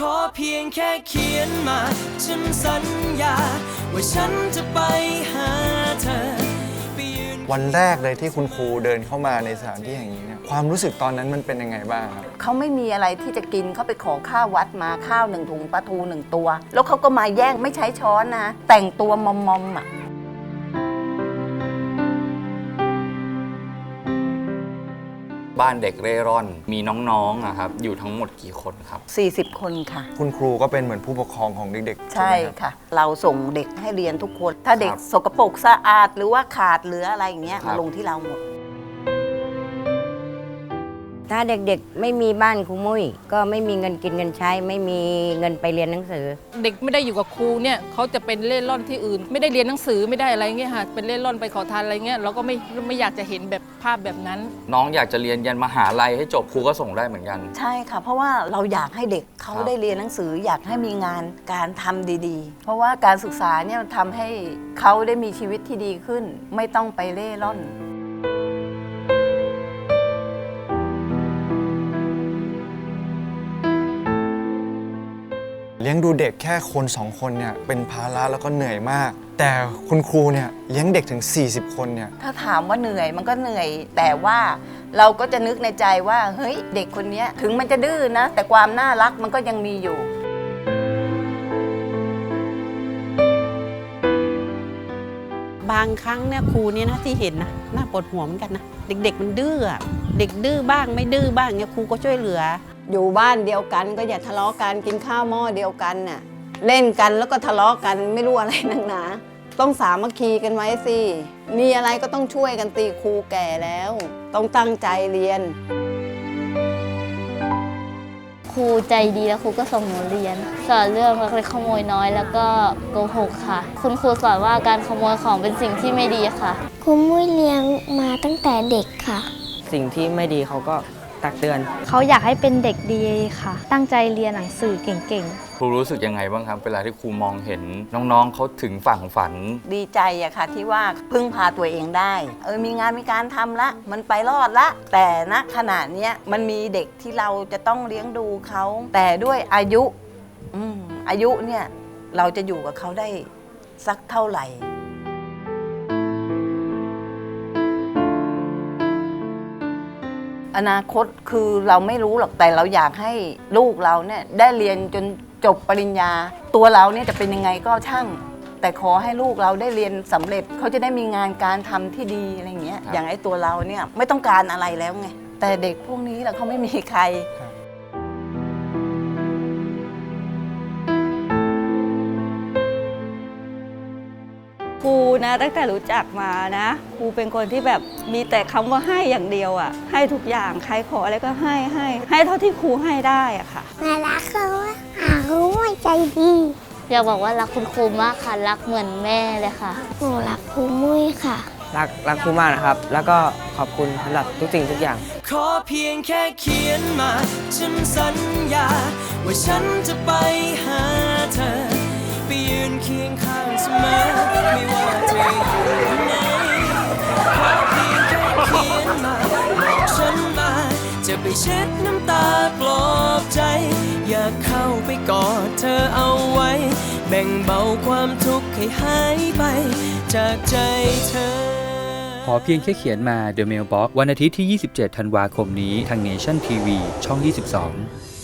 ขอเพียงแค่เขียนมา ฉันสัญญา ว่าฉันจะไปหาเธอไปยืน วันแรกเลยที่คุณครูเดินเข้ามาในสถานที่แห่งนี้เนี่ยความรู้สึกตอนนั้นมันเป็นยังไงบ้างครับ เขาไม่มีอะไรที่จะกินเขาไปขอข้าววัดมาข้าวหนึ่งถุงปลาทูหนึ่งตัว แล้วเขาก็มาแย่งไม่ใช้ช้อนนะ แต่งตัวมอมๆอะ บ้านเด็กเร่ร่อน มีน้องๆอะครับอยู่ทั้งหมดกี่คนครับ 40 คนค่ะ คุณครูก็เป็นเหมือนผู้ปกครองของเด็กๆใช่ไหมครับ ค่ะ เราส่งเด็กให้เรียนทุกคน ถ้าเด็กครับสกปรกสะอาดหรือว่าขาดเหลืออะไรอย่างเงี้ยครับ มาลงที่เราหมด ถ้าเด็กๆไม่มีบ้านครูมุ้ย ก็ไม่มีเงินกินเงินใช้ ไม่มีเงินไปเรียนหนังสือ เด็กไม่ได้อยู่กับครูเนี่ยเขาจะเป็นเล่ร่อนที่อื่น ไม่ได้เรียนหนังสือไม่ได้อะไรเงี้ยค่ะเป็นเล่ร่อนไปขอทานอะไรเงี้ยเราก็ไม่ไม่อยากจะเห็นแบบภาพแบบนั้น น้องอยากจะเรียนยันมหาลัยให้จบครูก็ส่งได้เหมือนกัน ใช่ค่ะ เพราะว่าเราอยากให้เด็กเขาครับได้เรียนหนังสือ อยากให้มีงานการทำดีๆ เพราะว่าการศึกษาเนี่ยมันทำให้เขาได้มีชีวิตที่ดีขึ้น ไม่ต้องไปเล่ร่อน เลี้ยงดูเด็กแค่คนสองคนเนี่ยเป็นภาระแล้วก็เหนื่อยมาก แต่คุณครูเนี่ยเลี้ยงเด็กถึง 40 คนเนี่ยถ้าถามว่าเหนื่อยมันก็เหนื่อย แต่ว่าเราก็จะนึกในใจว่าเฮ้ยเด็กคนเนี้ยถึงมันจะดื้อนะ แต่ความน่ารักมันก็ยังมีอยู่ บางครั้งเนี่ยครูเนี่ยนะที่เห็นนะน่าปวดหัวเหมือนกันนะ เด็ก ๆ มันดื้ออะเด็กดื้อบ้างไม่ดื้อบ้างเนี่ยครูก็ช่วยเหลือ อยู่บ้านเดียวกันก็อย่าทะเลาะกันกินข้าวหม้อเดียวกันน่ะเล่นกันแล้วก็ทะเลาะกันไม่รู้อะไรนักหนา ต้องสามัคคีกันไว้สิมีอะไรก็ต้องช่วยกันตีครูแก่แล้ว ต้องตั้งใจเรียน ครูใจดีแล้วครูก็ส่งหนูเรียน สอนเรื่องลักเล็กขโมยน้อยแล้วก็โกหกค่ะ คุณครูสอนว่าการขโมยของเป็นสิ่งที่ไม่ดีค่ะ ครูมุ้ยเลี้ยงมาตั้งแต่เด็กค่ะ สิ่งที่ไม่ดีเขาก็ ตักเตือน เขาอยากให้เป็นเด็กดีค่ะ ตั้งใจเรียนหนังสือเก่งๆ ครูรู้สึกยังไงบ้างครับ เวลาที่ครูมองเห็นน้องๆเขาถึงฝั่งฝัน ดีใจอะค่ะ ที่ว่าพึ่งพาตัวเองได้ เออมีงานมีการทำละ มันไปรอดละ แต่ณขณะเนี้ยมันมีเด็กที่เราจะต้องเลี้ยงดูเขา แต่ด้วยอายุอืมอายุเนี่ยเราจะอยู่กับเขาได้สักเท่าไหร่ อนาคตคือเราไม่รู้หรอกแต่เราอยากให้ลูกเราเนี่ยได้เรียนจนจบปริญญา ตัวเราเนี่ยจะเป็นยังไงก็ช่าง แต่ขอให้ลูกเราได้เรียนสำเร็จเขาจะได้มีงานการทำที่ดีอะไรอย่างเงี้ยอย่างไอ้ตัวเราเนี่ยไม่ต้องการอะไรแล้วไงแต่เด็กพวกนี้แหละเขาไม่มีใคร ครูนะ ตั้งแต่รู้จักมานะครูเป็นคนที่แบบมีแต่คำว่าให้อย่างเดียวอะ่ะ ให้ทุกอย่างใครขออะไรก็ให้ให้ให้เท่าที่ครูให้ได้อะค่ะน่ารักเขาอะหาครูมุ้ยใจดีอยากบอกว่ารักคุณครูมากค่ะ รักเหมือนแม่เลยค่ะหนูรักครูมุ้ยค่ะ รักรักครูมากนะครับ แล้วก็ขอบคุณสำหรับทุกสิ่งทุกอย่าง ขอเพียงแค่เขียนมา ฉันสัญญา ว่าฉันจะไป จะไปเช็ดน้ำตาปลอบใจ อยากเข้าไปกอดเธอเอาไว้ แบ่งเบาความทุกข์ให้หายไป จากใจเธอ ขอเพียงแค่เขียนมา The Mailbox วันอาทิตย์ที่ 27 ธันวาคมนี้ ทาง Nation TV ช่อง 22